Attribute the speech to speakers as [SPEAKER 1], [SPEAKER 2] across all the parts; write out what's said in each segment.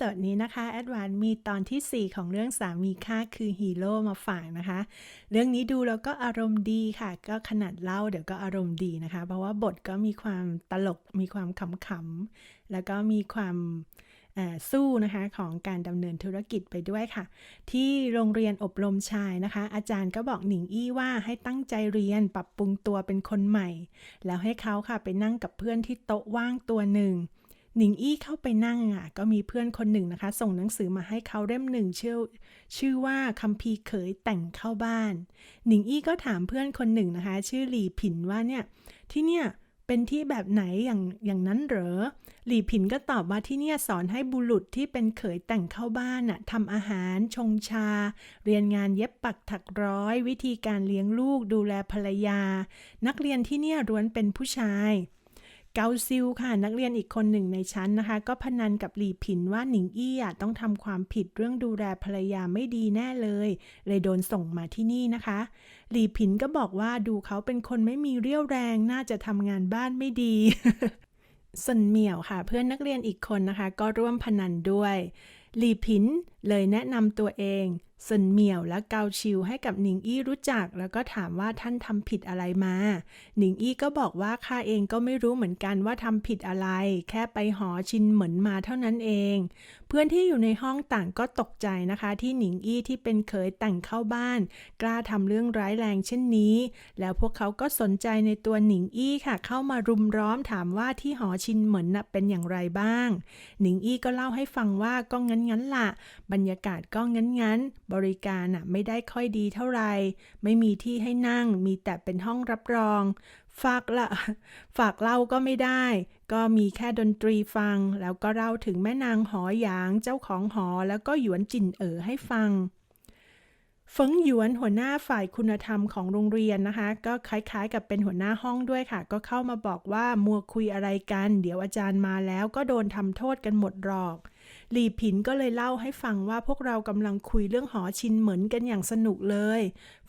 [SPEAKER 1] โซดนี้นะคะแอดวานมีตอนทีสี่ 4 ของเรื่องสามีค่าคือฮีโร่มาฝากนะคะ เรื่องนี้ดูแล้วก็อารมณ์ดีค่ะ ก็ขนาดเล่าเดี๋ยวก็อารมณ์ดีนะคะ เพราะว่าบทก็มีความตลกมีความขำๆแล้วก็มีความสู้นะคะของการดำเนินธุรกิจไปด้วยค่ะ ที่โรงเรียนอบรมชายนะคะ อาจารย์ก็บอกหนิงอี้ว่าให้ตั้งใจเรียนปรับปรุงตัวเป็นคนใหม่ แล้วให้เขาค่ะไปนั่งกับเพื่อนที่โต๊ะว่างตัวหนึ่ง หนิงอี้เข้าไปนั่งอะก็มีเพื่อนคนหนึ่งนะคะ ส่งหนังสือมาให้เขาเล่มหนึ่งชื่อชื่อว่าคัมภีร์เขยแต่งเข้าบ้าน หนิงอี้ก็ถามเพื่อนคนหนึ่งนะคะ ชื่อหลีผินว่าเนี่ยที่เนี่ยเป็นที่แบบไหนอย่างอย่างนั้นเหรอ หลีผินก็ตอบว่าที่เนี่ยสอนให้บุรุษที่เป็นเขยแต่งเข้าบ้านน่ะทำอาหารชงชา เรียนงานเย็บปักถักร้อย วิธีการเลี้ยงลูกดูแลภรรยา นักเรียนที่เนี่ยล้วนเป็นผู้ชาย เกาซิลค่ะนักเรียนอีกคนหนึ่งในชั้นนะคะ ก็พนันกับหลีผินว่าหนิงอี้อะต้องทำความผิดเรื่องดูแลภรรยาไม่ดีแน่เลย เลยโดนส่งมาที่นี่นะคะ หลีผินก็บอกว่าดูเขาเป็นคนไม่มีเรี่ยวแรงน่าจะทำงานบ้านไม่ดีส่วนเหมี่ยวค่ะ เพื่อนนักเรียนอีกคนนะคะ ก็ร่วมพนันด้วยหลีผินเลยแนะนำตัวเองส่วนเหมียวและเกาชิวให้กับหนิงอี้รู้จัก แล้วก็ถามว่าท่านทำผิดอะไรมา หนิงอี้ก็บอกว่าข้าเองก็ไม่รู้เหมือนกันว่าทำผิดอะไร แค่ไปหอชินเหมือนมาเท่านั้นเอง เพื่อนที่อยู่ในห้องต่างก็ตกใจนะคะ ที่หนิงอี้ที่เป็นเขยแต่งเข้าบ้าน กล้าทำเรื่องร้ายแรงเช่นนี้ แล้วพวกเขาก็สนใจในตัวหนิงอี้ค่ะ เข้ามารุมร้อมถามว่าที่หอชินเหมือนน่ะเป็นอย่างไรบ้าง หนิงอี้ก็เล่าให้ฟังว่าก็งั้นงั้นๆละบรรยากาศก็งั้นงั้นๆบริการน่ะไม่ได้ค่อยดีเท่าไหร่ ไม่มีที่ให้นั่ง มีแต่เป็นห้องรับรอง ฝากละฝากเล่าก็ไม่ได้ ก็มีแค่ดนตรีฟัง แล้วก็เล่าถึงแม่นางหอหยางเจ้าของหอ แล้วก็หยวนจินเอ๋อให้ฟังเฟิงหยวนหัวหน้าฝ่ายคุณธรรมของโรงเรียนนะคะ ก็คล้ายๆกับเป็นหัวหน้าห้องด้วยค่ะ ก็เข้ามาบอกว่ามัวคุยอะไรกัน เดี๋ยวอาจารย์มาแล้วก็โดนทำโทษกันหมดหรอก หลีผินก็เลยเล่าให้ฟังว่าพวกเรากำลังคุยเรื่องหอชินเหมือนกันอย่างสนุกเลย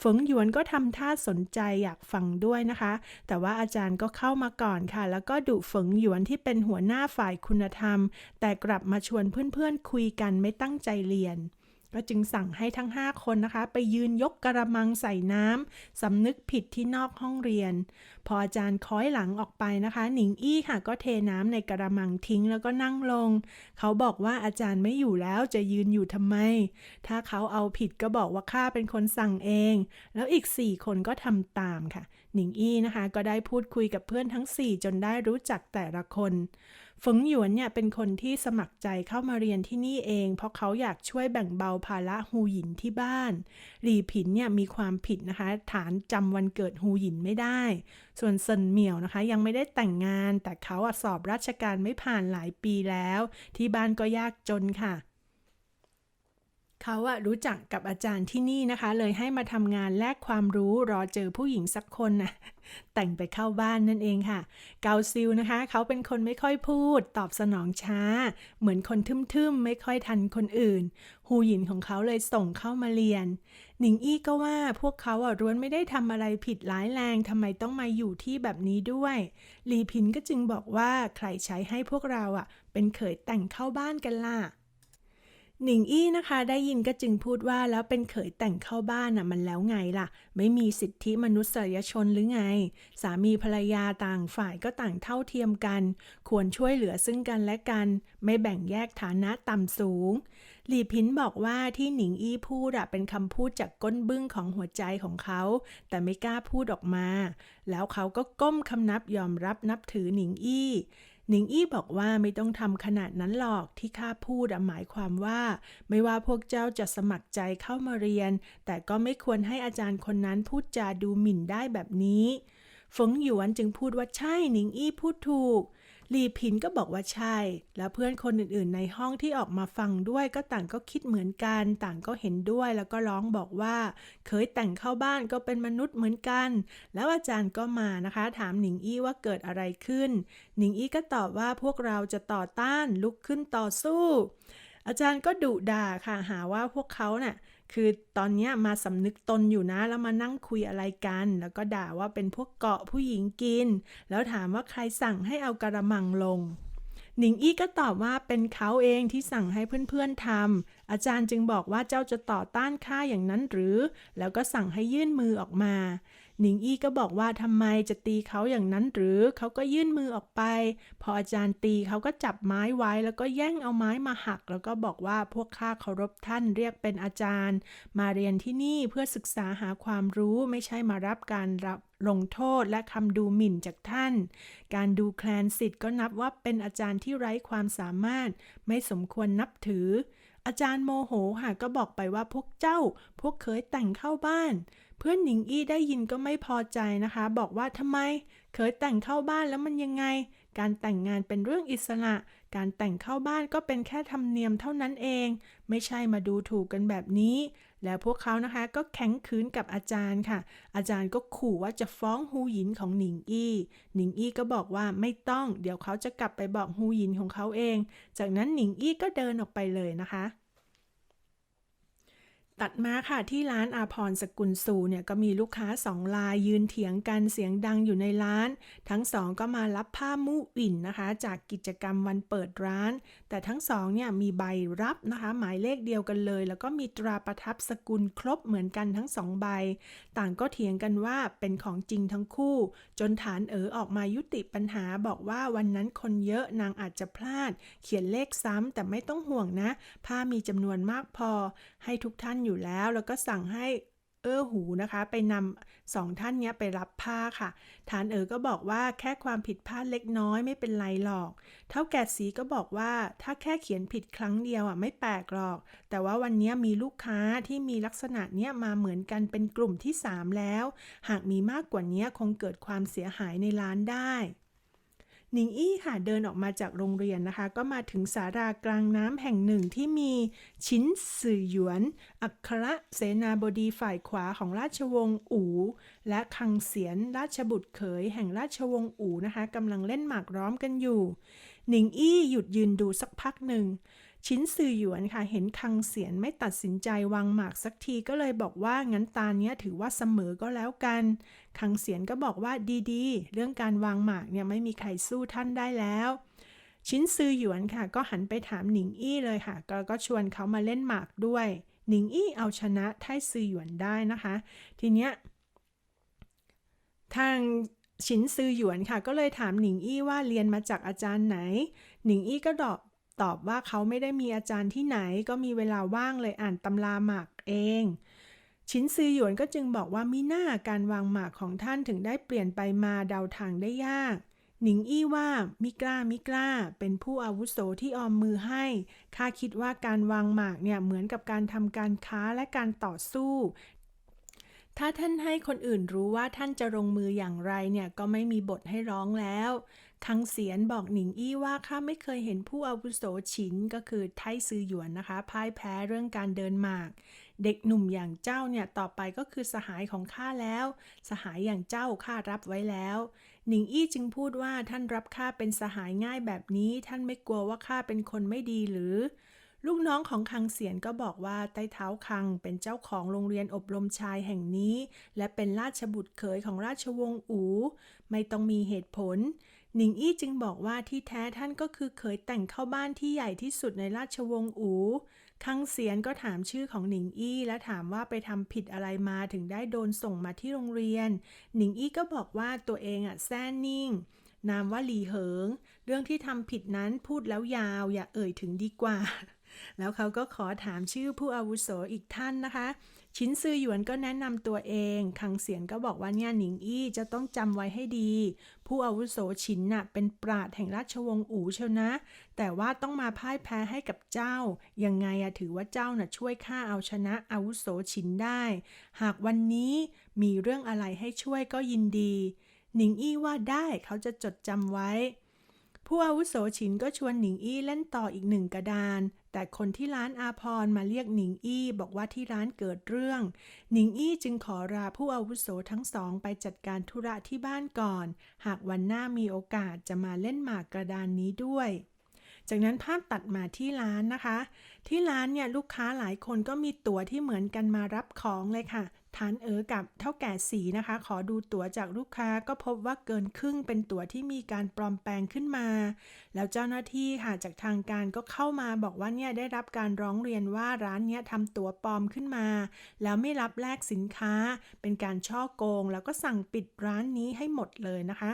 [SPEAKER 1] ฝงหยวนก็ทำท่าสนใจอยากฟังด้วยนะคะ แต่ว่าอาจารย์ก็เข้ามาก่อนค่ะ แล้วก็ดุฝงหยวนที่เป็นหัวหน้าฝ่ายคุณธรรม แต่กลับมาชวนเพื่อนๆคุยกันไม่ตั้งใจเรียน ก็จึงสั่งให้ทั้ง 5 คนนะคะ ไปยืนยกกระมังใส่น้ำสำนึกผิดที่นอกห้องเรียน พออาจารย์ค้อยหลังออกไปนะคะ หนิงอี้ค่ะก็เทน้ำในกระมังทิ้งแล้วก็นั่งลง เขาบอกว่าอาจารย์ไม่อยู่แล้วจะยืนอยู่ทำไม ถ้าเขาเอาผิดก็บอกว่าข้าเป็นคนสั่งเอง แล้วอีก 4 คนก็ทำตามค่ะ หนิงอี้นะคะ ก็ได้พูดคุยกับเพื่อนทั้ง 4 จนได้รู้จักแต่ละคน ฝงหยวนเนี่ยเป็นคนที่สมัครใจเข้ามาเรียนที่นี่เอง เพราะเขาอยากช่วยแบ่งเบาภาระฮูหยินที่บ้าน หลีผินเนี่ยมีความผิดนะคะ ฐานจำวันเกิดฮูหยินไม่ได้ ส่วนเซินเหมียวนะคะ ยังไม่ได้แต่งงาน แต่เขาอสอบราชการไม่ผ่านหลายปีแล้ว ที่บ้านก็ยากจนค่ะ เขาอะรู้จักกับอาจารย์ที่นี่นะคะ เลยให้มาทำงานแลกความรู้รอเจอผู้หญิงสักคนนะแต่งไปเข้าบ้านนั่นเองค่ะ เกาซิลนะคะ เขาเป็นคนไม่ค่อยพูด ตอบสนองช้า เหมือนคนทึมๆ ไม่ค่อยทันคนอื่น ฮูหยินของเขาเลยส่งเข้ามาเรียน หนิงอี้ก็ว่าพวกเขาอะร้วนไม่ได้ทำอะไรผิดร้ายแรงทำไมต้องมาอยู่ที่แบบนี้ด้วย ลีพินก็จึงบอกว่าใครใช้ให้พวกเราอะ เป็นเขยแต่งเข้าบ้านกันล่ะ หนิงอี้นะคะได้ยินก็จึงพูดว่าแล้วเป็นเขยแต่งเข้าบ้านน่ะมันแล้วไงล่ะ ไม่มีสิทธิมนุษยชนหรือไง สามีภรรยาต่างฝ่ายก็ต่างเท่าเทียมกัน ควรช่วยเหลือซึ่งกันและกัน ไม่แบ่งแยกฐานะต่ำสูง หลีพินบอกว่าที่หนิงอี้พูดอะเป็นคำพูดจากก้นบึ้งของหัวใจของเขา แต่ไม่กล้าพูดออกมา แล้วเขาก็ก้มคำนับยอมรับนับถือหนิงอี้ หนิงอี้บอกว่าไม่ต้องทำขนาดนั้นหรอกที่ข้าพูดหมายความว่า ไม่ว่าพวกเจ้าจะสมัครใจเข้ามาเรียน แต่ก็ไม่ควรให้อาจารย์คนนั้นพูดจาดูหมิ่นได้แบบนี้ ฝงหยวนจึงพูดว่าใช่หนิงอี้พูดถูก ลีผินก็บอกว่าใช่ แล้วเพื่อนคนอื่นๆ ในห้องที่ออกมาฟังด้วยก็ต่างก็คิดเหมือนกัน ต่างก็เห็นด้วยแล้วก็ร้องบอกว่า เคยแต่งเข้าบ้านก็เป็นมนุษย์เหมือนกัน แล้วอาจารย์ก็มานะคะ ถามหนิงอี้ว่าเกิดอะไรขึ้น หนิงอี้ก็ตอบว่าพวกเราจะต่อต้านลุกขึ้นต่อสู้ อาจารย์ก็ดุด่าค่ะหาว่าพวกเขาเน่ะ คือตอนนี้มาสำนึกตนอยู่นะ แล้วมานั่งคุยอะไรกัน แล้วก็ด่าว่าเป็นพวกเกาะผู้หญิงกิน แล้วถามว่าใครสั่งให้เอากระมังลง หนิงอี้ก็ตอบว่าเป็นเขาเองที่สั่งให้เพื่อนๆทำอาจารย์จึงบอกว่าเจ้าจะต่อต้านข้าอย่างนั้นหรือ แล้วก็สั่งให้ยื่นมือออกมา หนิงอี้ก็บอกว่าทำไมจะตีเขาอย่างนั้นหรือเขาก็ยื่นมือออกไป พออาจารย์ตีเขาก็จับไม้ไว้แล้วก็แย่งเอาไม้มาหัก แล้วก็บอกว่าพวกข้าเคารพท่านเรียกเป็นอาจารย์ มาเรียนที่นี่เพื่อศึกษาหาความรู้ไม่ใช่มารับการรับลงโทษและคำดูหมิ่นจากท่าน การดูแคลนสิทธิ์ก็นับว่าเป็นอาจารย์ที่ไร้ความสามารถ ไม่สมควรนับถือ อาจารย์โมโหค่ะก็บอกไปว่าพวกเจ้า พวกเคยแต่งเข้าบ้าน เพื่อนหนิงอี้ได้ยินก็ไม่พอใจนะคะ บอกว่าทำไม เคยแต่งเข้าบ้านแล้วมันยังไง การแต่งงานเป็นเรื่องอิสระ การแต่งเข้าบ้านก็เป็นแค่ธรรมเนียมเท่านั้นเอง ไม่ใช่มาดูถูกกันแบบนี้ แล้วพวกเขานะคะก็แข็งขืนกับอาจารย์ค่ะ อาจารย์ก็ขู่ว่าจะฟ้องฮูหยินของหนิงอี้หนิงอี้ก็บอกว่าไม่ต้อง เดี๋ยวเขาจะกลับไปบอกฮูหยินของเขาเอง จากนั้นหนิงอี้ก็เดินออกไปเลยนะคะ ตัดมาค่ะที่ร้านอาพรสกุลสูเนี่ยก็มีลูกค้าสองรายยืนเถียงกันเสียงดังอยู่ในร้าน ทั้งสองก็มารับผ้ามู่อิ่นนะคะ จากกิจกรรมวันเปิดร้าน แต่ทั้งสองเนี่ยมีใบรับนะคะ หมายเลขเดียวกันเลย แล้วก็มีตราประทับสกุลครบเหมือนกันทั้งสองใบ ต่างก็เถียงกันว่าเป็นของจริงทั้งคู่ จนฐานเอ๋อออกมายุติปัญหาบอกว่าวันนั้นคนเยอะนางอาจจะพลาด เขียนเลขซ้ำแต่ไม่ต้องห่วงนะ ผ้ามีจำนวนมากพอ ให้ทุกท่านอยู่แล้ว แล้วก็สั่งให้เอ้อหูนะคะ ไปนำสองท่านเนี้ยไปรับผ้าค่ะ ฐานเอ๋อก็บอกว่าแค่ความผิดพลาดเล็กน้อยไม่เป็นไรหรอก เท่าแก่สีก็บอกว่าถ้าแค่เขียนผิดครั้งเดียวอะไม่แปลกหรอก แต่ว่าวันนี้มีลูกค้าที่มีลักษณะเนี้ยมาเหมือนกันเป็นกลุ่มที่ 3 แล้ว หากมีมากกว่านี้คงเกิดความเสียหายในร้านได้ หนิงอี้ค่ะเดินออกมาจากโรงเรียนนะคะ ก็มาถึงสารากลางน้ำแห่งหนึ่งที่มีชินสื่อหยวน อัครเสนาบดีฝ่ายขวาของราชวงศ์อูและคังเสียนราชบุตรเขยแห่งราชวงศ์อูนะคะกำลังเล่นหมากร้อมกันอยู่ หนิงอี้หยุดยืนดูสักพักหนึ่ง ชินซือหยวนค่ะ เห็นคังเสียนไม่ตัดสินใจวางหมากสักทีก็เลยบอกว่างั้นตาเนี้ยถือว่าเสมอก็แล้วกัน คังเสียนก็บอกว่าดีๆ เรื่องการวางหมากเนี่ยไม่มีใครสู้ท่านได้แล้วชินซือหยวนค่ะ ก็หันไปถามหนิงอี้เลยค่ะ ก็ก็ชวนเขามาเล่นหมากด้วย หนิงอี้เอาชนะไทซือหยวนได้นะคะ ทีเนี้ยทางชินซือหยวนค่ะ ก็เลยถามหนิงอี้ว่าเรียนมาจากอาจารย์ไหน หนิงอี้ก็ตอบ ตอบว่าเขาไม่ได้มีอาจารย์ที่ไหนก็มีเวลาว่างเลยอ่านตำราหมากเอง ชินซือหยวนก็จึงบอกว่ามีหน้าการวางหมากของท่านถึงได้เปลี่ยนไปมาเดาทางได้ยาก หนิงอี้ว่ามิกล้ามิกล้า เป็นผู้อาวุโสที่ออมมือให้ข้าคิดว่าการวางหมากเนี่ยเหมือนกับการทำการค้าและการต่อสู้ ถ้าท่านให้คนอื่นรู้ว่าท่านจะลงมืออย่างไรเนี่ยก็ไม่มีบทให้ร้องแล้ว คังเสียนบอกหนิงอี้ว่าข้าไม่เคยเห็นผู้อาวุโสฉินก็คือไทซือหยวนนะคะ พ่ายแพ้เรื่องการเดินหมาก เด็กหนุ่มอย่างเจ้าเนี่ยต่อไปก็คือสหายของข้าแล้ว สหายอย่างเจ้าข้ารับไว้แล้ว หนิงอี้จึงพูดว่าท่านรับข้าเป็นสหายง่ายแบบนี้ ท่านไม่กลัวว่าข้าเป็นคนไม่ดีหรือ ลูกน้องของคังเสียนก็บอกว่าใต้เท้าคังเป็นเจ้าของโรงเรียนอบรมชายแห่งนี้ และเป็นราชบุตรเขยของราชวงศ์อู ไม่ต้องมีเหตุผล หนิงอี้จึงบอกว่าที่แท้ท่านก็คือเขยแต่งเข้าบ้านที่ใหญ่ที่สุดในราชวงศ์อูคังเสียนก็ถามชื่อของหนิงอี้และถามว่าไปทำผิดอะไรมาถึงได้โดนส่งมาที่โรงเรียน หนิงอี้ก็บอกว่าตัวเองอะแซ่นิ่ง นามว่าหลีเหิง เรื่องที่ทำผิดนั้นพูดแล้วยาวอย่าเอ่ยถึงดีกว่า แล้วเขาก็ขอถามชื่อผู้อาวุโสอีกท่านนะคะ ชินซือหยวนก็แนะนำตัวเองคังเสียนก็บอกว่าเนี่ยหนิงอี้จะต้องจำไว้ให้ดี ผู้อาวุโสชินน่ะเป็นปราดแห่งราชวงศ์อู่เชียวนะ แต่ว่าต้องมาพ่ายแพ้ให้กับเจ้า ยังไงอะถือว่าเจ้าน่ะช่วยข้าเอาชนะอาวุโสชินได้ หากวันนี้มีเรื่องอะไรให้ช่วยก็ยินดี หนิงอี้ว่าได้เขาจะจดจำไว้ผู้อาวุโสฉินก็ชวนหนิงอี้เล่นต่ออีกหนึ่งกระดาน แต่คนที่ร้านอาพรมาเรียกหนิงอี้บอกว่าที่ร้านเกิดเรื่อง หนิงอี้จึงขอลาผู้อาวุโสทั้งสองไปจัดการธุระที่บ้านก่อน หากวันหน้ามีโอกาสจะมาเล่นหมากกระดานนี้ด้วย จากนั้นภาพตัดมาที่ร้านนะคะ ที่ร้านเนี่ยลูกค้าหลายคนก็มีตั๋วที่เหมือนกันมารับของเลยค่ะ ฐานเอ๋อกับเท่าแก่สีนะคะ ขอดูตั๋วจากลูกค้าก็พบว่าเกินครึ่งเป็นตั๋วที่มีการปลอมแปลงขึ้นมา แล้วเจ้าหน้าที่ค่ะจากทางการก็เข้ามาบอกว่าเนี่ยได้รับการร้องเรียนว่าร้านเนี้ยทำตั๋วปลอมขึ้นมา แล้วไม่รับแลกสินค้า เป็นการช่อโกง แล้วก็สั่งปิดร้านนี้ให้หมดเลยนะคะ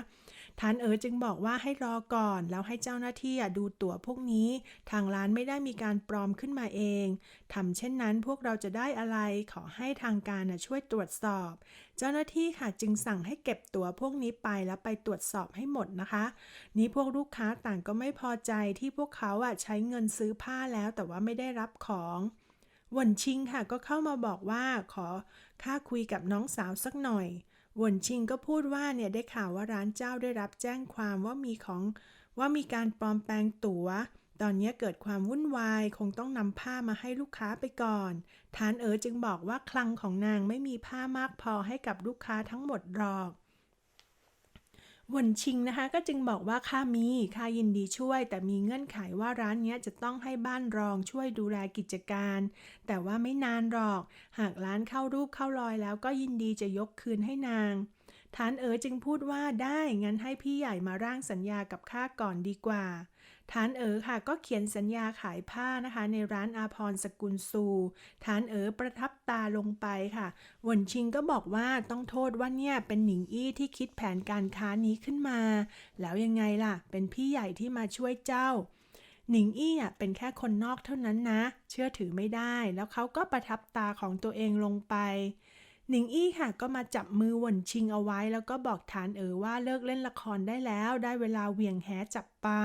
[SPEAKER 1] ฐานเอ๋อจึงบอกว่าให้รอก่อน แล้วให้เจ้าหน้าที่ดูตั๋วพวกนี้ ทางร้านไม่ได้มีการปลอมขึ้นมาเองทำเช่นนั้นพวกเราจะได้อะไรขอให้ทางการช่วยตรวจสอบ เจ้าหน้าที่ค่ะจึงสั่งให้เก็บตั๋วพวกนี้ไปแล้วไปตรวจสอบให้หมดนะคะ นี้พวกลูกค้าต่างก็ไม่พอใจที่พวกเขาอะใช้เงินซื้อผ้าแล้วแต่ว่าไม่ได้รับของหวนชิงค่ะก็เข้ามาบอกว่าขอค่าคุยกับน้องสาวสักหน่อย วนชิงก็พูดว่าเนี่ยได้ข่าวว่าร้านเจ้าได้รับแจ้งความว่ามีของว่ามีการปลอมแปลงตั๋ว ตอนนี้เกิดความวุ่นวายคงต้องนำผ้ามาให้ลูกค้าไปก่อน ฐานเอ๋อจึงบอกว่าคลังของนางไม่มีผ้ามากพอให้กับลูกค้าทั้งหมดหรอก วนชิงนะคะ ก็จึงบอกว่าข้ามีข้ายินดีช่วย แต่มีเงื่อนไขว่าร้านนี้จะต้องให้บ้านรองช่วยดูแลกิจการ แต่ว่าไม่นานหรอก หากร้านเข้ารูปเข้ารอยแล้วก็ยินดีจะยกคืนให้นาง ฐานเอ๋อจึงพูดว่าได้งั้นให้พี่ใหญ่มาร่างสัญญากับข้าก่อนดีกว่า ฐานเอ๋อค่ะก็เขียนสัญญาขายผ้านะคะ ในร้านอาพรสกุลซู ฐานเอ๋อประทับตาลงไปค่ะหวนชิงก็บอกว่าต้องโทษว่าเนี่ยเป็นหนิงอี้ที่คิดแผนการค้านี้ขึ้นมา แล้วยังไงล่ะ เป็นพี่ใหญ่ที่มาช่วยเจ้าหนิงอี้เป็นแค่คนนอกเท่านั้นนะ เชื่อถือไม่ได้ แล้วเขาก็ประทับตาของตัวเองลงไป หนิงอี้ค่ะก็มาจับมือหวนชิงเอาไว้ แล้วก็บอกฐานเอ๋อว่าเลิกเล่นละครได้แล้ว ได้เวลาเหวี่ยงแหจับปลา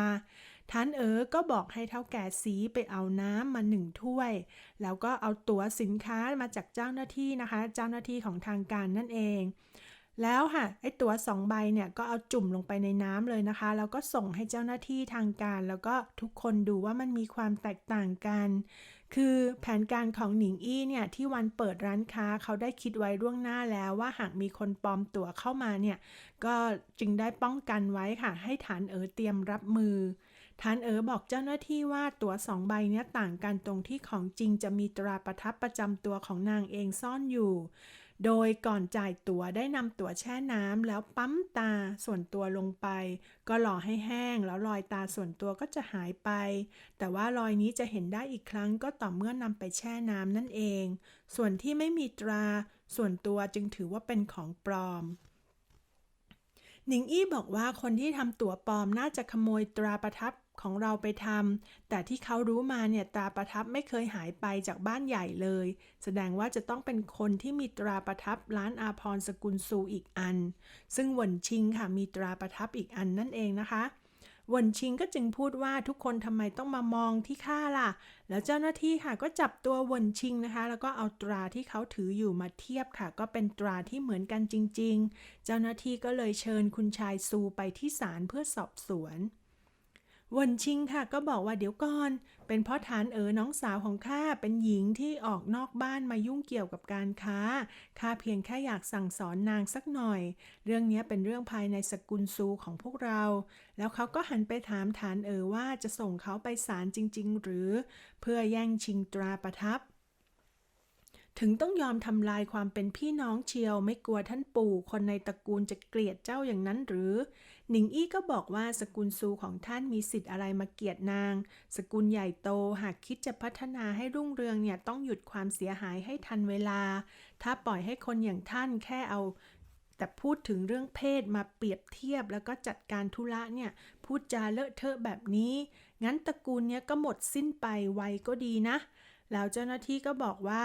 [SPEAKER 1] ฐานเอ๋อก็บอกให้เท่าแก่สีไปเอาน้ำมาหนึ่งถ้วย แล้วก็เอาตั๋วสินค้ามาจากเจ้าหน้าที่นะคะ เจ้าหน้าที่ของทางการนั่นเองแล้วค่ะไอ้ตั๋วสองใบเนี่ยก็เอาจุ่มลงไปในน้ำเลยนะคะ แล้วก็ส่งให้เจ้าหน้าที่ทางการ แล้วก็ทุกคนดูว่ามันมีความแตกต่างกัน คือแผนการของหนิงอี้เนี่ยที่วันเปิดร้านค้าเขาได้คิดไว้ล่วงหน้าแล้วว่าหากมีคนปลอมตั๋วเข้ามาเนี่ยก็จึงได้ป้องกันไว้ค่ะ ให้ฐานเอ๋อเตรียมรับมือฐานเอ๋อบอกเจ้าหน้าที่ว่าตั๋วสองใบเนี้ยต่างกันตรงที่ของจริงจะมีตราประทับประจำตัวของนางเองซ่อนอยู่ โดยก่อนจ่ายตั๋วได้นำตั๋วแช่น้ำแล้วปั๊มตาส่วนตัวลงไป ก็รอให้แห้งแล้วรอยตาส่วนตัวก็จะหายไป แต่ว่ารอยนี้จะเห็นได้อีกครั้งก็ต่อเมื่อนำไปแช่น้ำนั่นเอง ส่วนที่ไม่มีตรา ส่วนตัวจึงถือว่าเป็นของปลอมหนิงอี้บอกว่าคนที่ทำตั๋วปลอมน่าจะขโมยตราประทับของเราไปทำแต่ที่เขารู้มาเนี่ยตราประทับไม่เคยหายไปจากบ้านใหญ่เลย แสดงว่าจะต้องเป็นคนที่มีตราประทับร้านอาพรสกุลซูอีกอัน ซึ่งหวนชิงค่ะมีตราประทับอีกอันนั่นเองนะคะหวนชิงก็จึงพูดว่าทุกคนทำไมต้องมามองที่ข้าล่ะ แล้วเจ้าหน้าที่ค่ะก็จับตัวหวนชิงนะคะ แล้วก็เอาตราที่เขาถืออยู่มาเทียบค่ะ ก็เป็นตราที่เหมือนกันจริง ๆ เจ้าหน้าที่ก็เลยเชิญคุณชายซูไปที่ศาลเพื่อสอบสวน วนชิงค่ะก็บอกว่าเดี๋ยวก่อน เป็นเพราะฐานเอ๋อน้องสาวของข้าเป็นหญิงที่ออกนอกบ้านมายุ่งเกี่ยวกับการค้าข้าเพียงแค่อยากสั่งสอนนางสักหน่อย เรื่องนี้เป็นเรื่องภายในสกุลซูของพวกเรา แล้วเขาก็หันไปถามฐานเอ๋อว่าจะส่งเขาไปศาลจริง ๆ หรือ เพื่อแย่งชิงตราประทับถึงต้องยอมทำลายความเป็นพี่น้องเชียวไม่กลัวท่านปู่ คนในตระกูลจะเกลียดเจ้าอย่างนั้นหรือ หนิงอี้ก็บอกว่าสกุลซูของท่านมีสิทธิ์อะไรมาเกียดนาง สกุลใหญ่โตหากคิดจะพัฒนาให้รุ่งเรืองเนี่ยต้องหยุดความเสียหายให้ทันเวลา ถ้าปล่อยให้คนอย่างท่านแค่เอา แต่พูดถึงเรื่องเพศมาเปรียบเทียบแล้วก็จัดการธุระเนี่ยพูดจาเลอะเทอะแบบนี้ งั้นตระกูลเนี้ยก็หมดสิ้นไปไวก็ดีนะ แล้วเจ้าหน้าที่ก็บอกว่า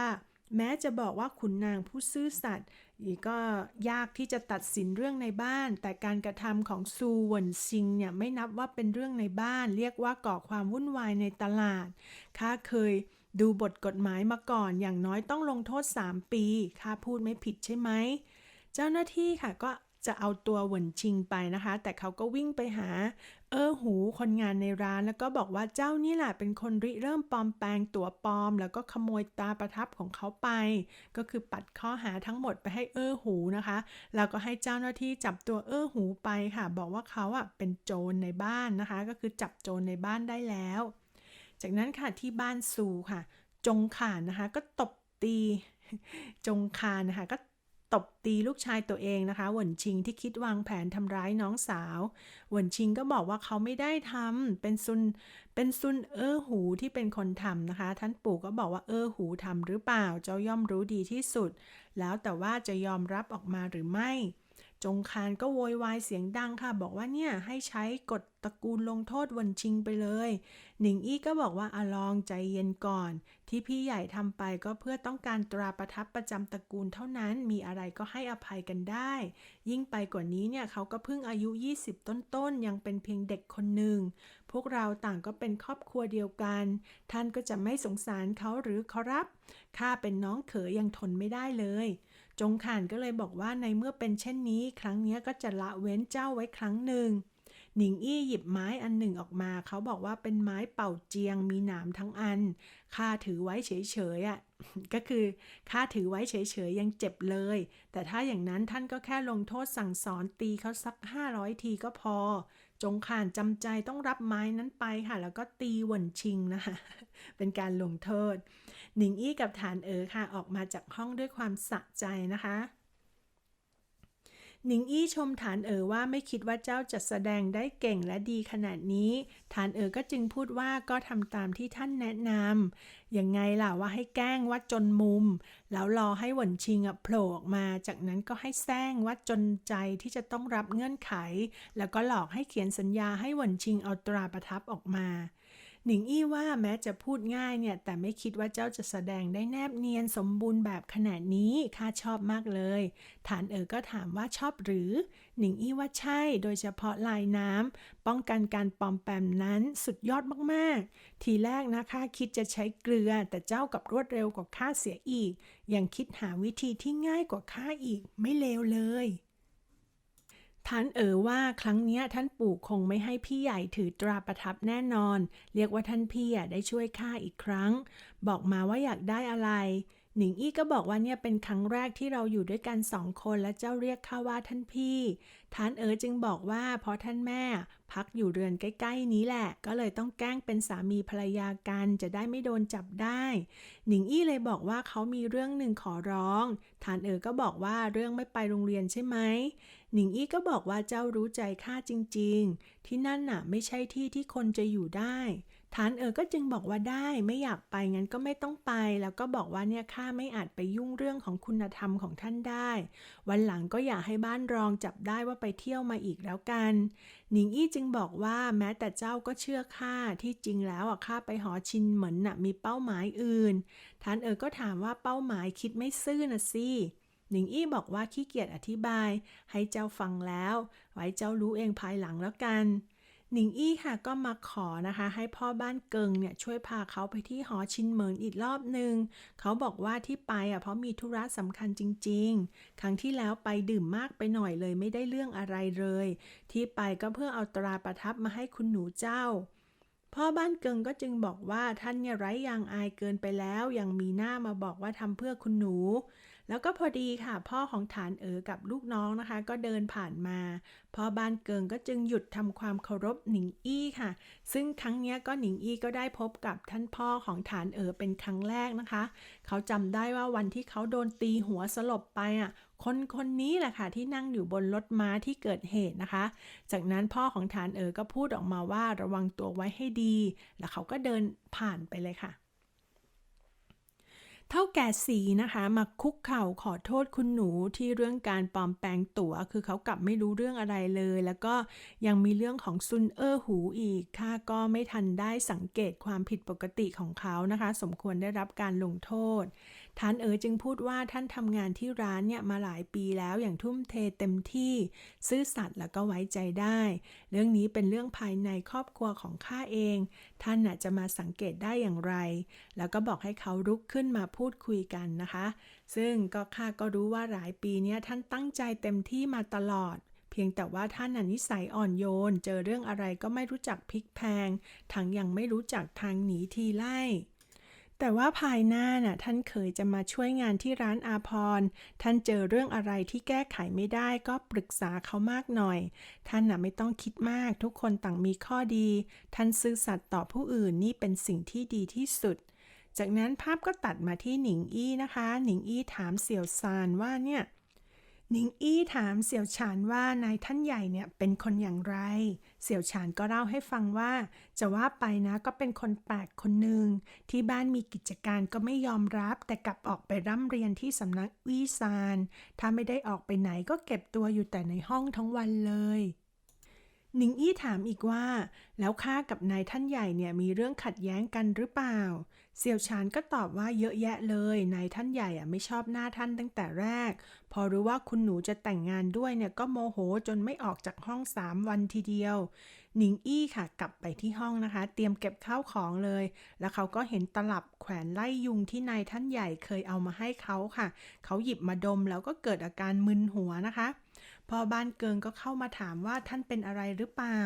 [SPEAKER 1] แม้จะบอกว่าขุนนางผู้ซื่อสัตย์ก็ยากที่จะตัดสินเรื่องในบ้าน แต่การกระทำของซูหวนซิงเนี่ยไม่นับว่าเป็นเรื่องในบ้าน เรียกว่าก่อความวุ่นวายในตลาดข้าเคยดูบทกฎหมายมาก่อน อย่างน้อยต้องลงโทษ 3 ปีข้าพูดไม่ผิดใช่ไหม เจ้าหน้าที่ค่ะก็ จะเอาตัวเหวินชิงไปนะคะ แต่เขาก็วิ่งไปหา เออหูคนงานในร้านแล้วก็บอกว่าเจ้านี่แหละเป็นคนริเริ่มปลอมแปลงตัวปลอม แล้วก็ขโมยตาประทับของเขาไป ก็คือปัดข้อหาทั้งหมดไปให้เออหูนะคะ แล้วก็ให้เจ้าหน้าที่จับตัวเออหูไปค่ะ บอกว่าเขาอะเป็นโจรในบ้านนะคะ ก็คือจับโจรในบ้านได้แล้ว จากนั้นค่ะที่บ้านซูค่ะ จงข่านนะคะ ก็ตบตีจงคานนะคะก็ ตบตีลูกชายตัวเองนะคะหวนชิงที่คิดวางแผนทำร้ายน้องสาวหวนชิงก็บอกว่าเขาไม่ได้ทำเป็นซุนเป็นซุนเออหูที่เป็นคนทำนะคะ ท่านปู่ก็บอกว่าเออหูทำหรือเปล่า เจ้าย่อมรู้ดีที่สุด แล้วแต่ว่าจะยอมรับออกมาหรือไม่ จงคานก็โวยวายเสียงดังค่ะ บอกว่าเนี่ยให้ใช้กฎตระกูลลงโทษหวนชิงไปเลย หนิงอี้ก็บอกว่าอะลองใจเย็นก่อน ที่พี่ใหญ่ทำไปก็เพื่อต้องการตราประทับประจำตระกูลเท่านั้นมีอะไรก็ให้อภัยกันได้ ยิ่งไปกว่านี้เนี่ยเขาก็เพิ่งอายุ 20 ต้นๆ ยังเป็นเพียงเด็กคนหนึ่ง พวกเราต่างก็เป็นครอบครัวเดียวกัน ท่านก็จะไม่สงสารเขาหรือครับข้าเป็นน้องเขยยังทนไม่ได้เลย จงข่านก็เลยบอกว่าในเมื่อเป็นเช่นนี้ ครั้งนี้ก็จะละเว้นเจ้าไว้ครั้งหนึ่ง หนิงอี้หยิบไม้อันหนึ่งออกมา เขาบอกว่าเป็นไม้เป่าเจียงมีหนามทั้งอัน ข้าถือไว้เฉยๆอะ ก็คือข้าถือไว้เฉยๆยังเจ็บเลย แต่ถ้าอย่างนั้นท่านก็แค่ลงโทษสั่งสอนตีเขาสัก 500 ทีก็พอ จงข่านจำใจต้องรับไม้นั้นไปค่ะ แล้วก็ตีหวนชิงนะคะ เป็นการลงโทษ หนิงอี้กับฐานเอ๋อค่ะ ออกมาจากห้องด้วยความสะใจนะคะ หนิงอี้ชมฐานเอ๋อว่าไม่คิดว่าเจ้าจะแสดงได้เก่งและดีขนาดนี้ ฐานเอ๋อก็จึงพูดว่าก็ทำตามที่ท่านแนะนำยังไงล่ะว่าให้แกล้งว่าจนมุม แล้วรอให้หวนชิงอะโผล่ออกมา จากนั้นก็ให้แซงว่าจนใจที่จะต้องรับเงื่อนไข แล้วก็หลอกให้เขียนสัญญาให้หวนชิงเอาตราประทับออกมา หนิงอี้ว่าแม้จะพูดง่ายเนี่ย แต่ไม่คิดว่าเจ้าจะแสดงได้แนบเนียนสมบูรณ์แบบขนาดนี้ข้าชอบมากเลย ฐานเอ๋อก็ถามว่าชอบหรือ หนิงอี้ว่าใช่ โดยเฉพาะลายน้ำป้องกันการปลอมแปมนั้นสุดยอดมากๆ ทีแรกนะข้าคิดจะใช้เกลือแต่เจ้ากับรวดเร็วกว่าข้าเสียอีก ยังคิดหาวิธีที่ง่ายกว่าข้าอีกไม่เลวเลย ท่านเอ๋อว่าครั้งเนี้ยท่านปู่คงไม่ให้พี่ใหญ่ถือตราประทับแน่นอน เรียกว่าท่านพี่อะได้ช่วยข้าอีกครั้ง บอกมาว่าอยากได้อะไร หนิงอี้ก็บอกว่าเนี่ยเป็นครั้งแรกที่เราอยู่ด้วยกันสองคนและเจ้าเรียกข้าว่าท่านพี่ท่านเอ๋อจึงบอกว่าเพราะท่านแม่พักอยู่เรือนใกล้ ๆ นี้แหละ ก็เลยต้องแกล้งเป็นสามีภรรยากันจะได้ไม่โดนจับได้ หนิงอี้เลยบอกว่าเขามีเรื่องหนึ่งขอร้องฐานเอ๋อก็บอกว่าเรื่องไม่ไปโรงเรียนใช่ไหมหนิงอี้ก็บอกว่าเจ้ารู้ใจข้าจริง ๆ ที่นั่นน่ะไม่ใช่ที่ที่คนจะอยู่ได้ ฐานเอ๋อก็จึงบอกว่าได้ไม่อยากไปงั้นก็ไม่ต้องไป แล้วก็บอกว่าเนี่ยข้าไม่อาจไปยุ่งเรื่องของคุณธรรมของท่านได้ วันหลังก็อย่าให้บ้านรองจับได้ว่าไปเที่ยวมาอีกแล้วกันหนิงอี้จึงบอกว่าแม้แต่เจ้าก็เชื่อข้าที่จริงแล้วอะข้าไปหอชินเหมือนน่ะมีเป้าหมายอื่นฐานเอ๋อก็ถามว่าเป้าหมายคิดไม่ซื่อน่ะสิหนิงอี้บอกว่าขี้เกียจอธิบาย ให้เจ้าฟังแล้ว ไว้เจ้ารู้เองภายหลังแล้วกัน หนิงอี้ค่ะก็มาขอนะคะให้พ่อบ้านเกิงเนี่ยช่วยพาเขาไปที่หอชินเหมินอีกรอบหนึ่งเขาบอกว่าที่ไปอะเพราะมีธุระสำคัญจริง ๆ ครั้งที่แล้วไปดื่มมากไปหน่อยเลยไม่ได้เรื่องอะไรเลย ที่ไปก็เพื่อเอาตราประทับมาให้คุณหนูเจ้า พ่อบ้านเกิงก็จึงบอกว่าท่านเนี่ยไร้ยางอายเกินไปแล้ว ยังมีหน้ามาบอกว่าทำเพื่อคุณหนู แล้วก็พอดีค่ะ พ่อของฐานเอ๋อกับลูกน้องนะคะ ก็เดินผ่านมา พ่อบ้านเกิงก็จึงหยุดทำความเคารพหนิงอี้ค่ะ ซึ่งครั้งนี้ก็หนิงอี้ก็ได้พบกับท่านพ่อของฐานเอ๋อเป็นครั้งแรกนะคะ เขาจำได้ว่าวันที่เขาโดนตีหัวสลบไปอะ คนคนนี้แหละค่ะที่นั่งอยู่บนรถม้าที่เกิดเหตุนะคะ จากนั้นพ่อของฐานเอ๋อก็พูดออกมาว่าระวังตัวไว้ให้ดี แล้วเขาก็เดินผ่านไปเลยค่ะ เท่าแก่สีนะคะมาคุกเข่าขอโทษคุณหนูที่เรื่องการปลอมแปลงตั๋ว คือเขากลับไม่รู้เรื่องอะไรเลย แล้วก็ยังมีเรื่องของซุนเออร์หูอีกข้าก็ไม่ทันได้สังเกตความผิดปกติของเขานะคะ สมควรได้รับการลงโทษท่านเอ๋อจึงพูดว่าท่านทำงานที่ร้านเนี่ยมาหลายปีแล้วอย่างทุ่มเทเต็มที่ซื่อสัตย์แล้วก็ไว้ใจได้ เรื่องนี้เป็นเรื่องภายในครอบครัวของข้าเอง ท่านจะมาสังเกตได้อย่างไร แล้วก็บอกให้เขาลุกขึ้นมาพูดคุยกันนะคะ ซึ่งก็ข้าก็รู้ว่าหลายปีนี้ท่านตั้งใจเต็มที่มาตลอด เพียงแต่ว่าท่านนิสัยอ่อนโยน เจอเรื่องอะไรก็ไม่รู้จักพลิกแพง ทั้งยังไม่รู้จักทางหนีทีไล่แต่ว่าภายหน้าน่ะท่านเคยจะมาช่วยงานที่ร้านอาพร ท่านเจอเรื่องอะไรที่แก้ไขไม่ได้ก็ปรึกษาเขามากหน่อย ท่านน่ะไม่ต้องคิดมากทุกคนต่างมีข้อดี ท่านซื่อสัตย์ต่อผู้อื่นนี่เป็นสิ่งที่ดีที่สุด จากนั้นภาพก็ตัดมาที่หนิงอี้นะคะ หนิงอี้ถามเสี่ยวซานว่าเนี่ยหนิงอี้ถามเสี่ยวฉานว่านายท่านใหญ่เนี่ยเป็นคนอย่างไร เสี่ยวฉานก็เล่าให้ฟังว่า จะว่าไปนะก็เป็นคนแปลกคนหนึ่งที่บ้านมีกิจการก็ไม่ยอมรับ แต่กลับออกไปร่ำเรียนที่สำนักวิซาน ถ้าไม่ได้ออกไปไหนก็เก็บตัวอยู่แต่ในห้องทั้งวันเลย หนิงอี้ถามอีกว่า แล้วข้ากับนายท่านใหญ่เนี่ยมีเรื่องขัดแย้งกันหรือเปล่าเสี่ยวชานก็ตอบว่าเยอะแยะเลยนายท่านใหญ่อะไม่ชอบหน้าท่านตั้งแต่แรก พอรู้ว่าคุณหนูจะแต่งงานด้วยเนี่ยก็โมโหจนไม่ออกจากห้องสามวันทีเดียวหนิงอี้ค่ะกลับไปที่ห้องนะคะ เตรียมเก็บข้าวของเลย แล้วเขาก็เห็นตลับแขวนไล่ยุงที่นายท่านใหญ่เคยเอามาให้เขาค่ะ เขาหยิบมาดมแล้วก็เกิดอาการมึนหัวนะคะ พ่อบ้านเกิงก็เข้ามาถามว่าท่านเป็นอะไรหรือเปล่า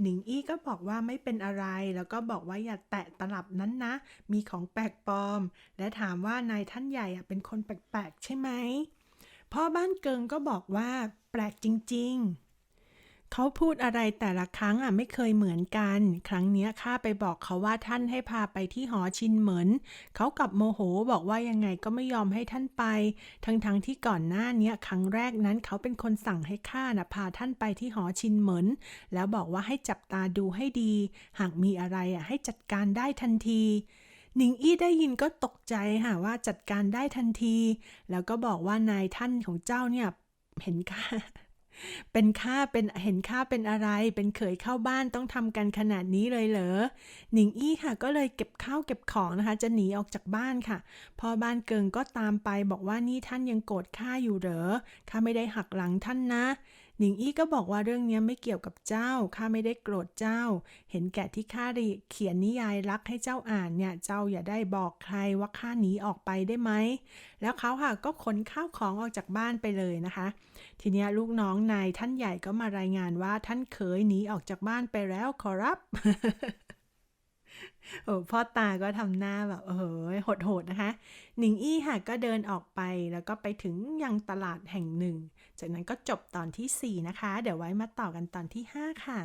[SPEAKER 1] หนิงอี้ก็บอกว่าไม่เป็นอะไร แล้วก็บอกว่าอย่าแตะตลับนั้นนะ มีของแปลกปลอม และถามว่านายท่านใหญ่เป็นคนแปลกๆใช่ไหม พ่อบ้านเกิงก็บอกว่า แปลกจริง ๆ เขาพูดอะไรแต่ละครั้งอะไม่เคยเหมือนกัน ครั้งเนี้ยข้าไปบอกเขาว่าท่านให้พาไปที่หอชินเหมินเขากลับโมโหบอกว่ายังไงก็ไม่ยอมให้ท่านไป ทั้งๆทที่ก่อนหน้าเนี้ยครั้งแรกนั้นเขาเป็นคนสั่งให้ข้านะพาท่านไปที่หอชินเหมินแล้วบอกว่าให้จับตาดูให้ดี หากมีอะไรอะให้จัดการได้ทันทีหนิงอี้ได้ยินก็ตกใจค่ะว่าจัดการได้ทันที แล้วก็บอกว่านายท่านของเจ้าเนี่ยเห็นข้า เป็นข้าเป็นเห็นข้าเป็นอะไร เป็นเขยเข้าบ้านต้องทำกันขนาดนี้เลยเหรอหนิงอี้ค่ะ ก็เลยเก็บข้าวเก็บของนะคะ จะหนีออกจากบ้านค่ะพ่อบ้านเกิงก็ตามไปบอกว่านี่ท่านยังโกรธข้าอยู่เหรอข้าไม่ได้หักหลังท่านนะ หนิงอี้ก็บอกว่าเรื่องนี้ไม่เกี่ยวกับเจ้า ข้าไม่ได้โกรธเจ้า เห็นแก่ที่ข้ารีเขียนนิยายรักให้เจ้าอ่านเนี่ย เจ้าอย่าได้บอกใครว่าข้าหนีออกไปได้ไหม แล้วเขาค่ะก็ขนข้าวของออกจากบ้านไปเลยนะคะ ทีนี้ลูกน้องนายท่านใหญ่ก็มารายงานว่าท่านเคยหนีออกจากบ้านไปแล้วขอรับ โอ้พ่อตาก็ทำหน้าแบบเออโหดๆนะคะ หนิงอี้ค่ะก็เดินออกไปแล้วก็ไปถึงยังตลาดแห่งหนึ่ง จากนั้นก็จบตอนที่ 4 นะคะ เดี๋ยวไว้มาต่อกันตอนที่ 5 ค่ะ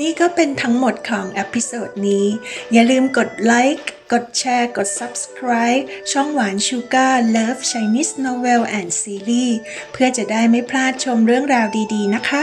[SPEAKER 1] นี่ก็เป็นทั้งหมดของอพิโซดนี้ อย่าลืมกดไลค์กดแชร์ กด Subscribe ช่องหวานชูการ์ Love Chinese Novel and Series เพื่อจะได้ไม่พลาดชมเรื่องราวดีๆนะคะ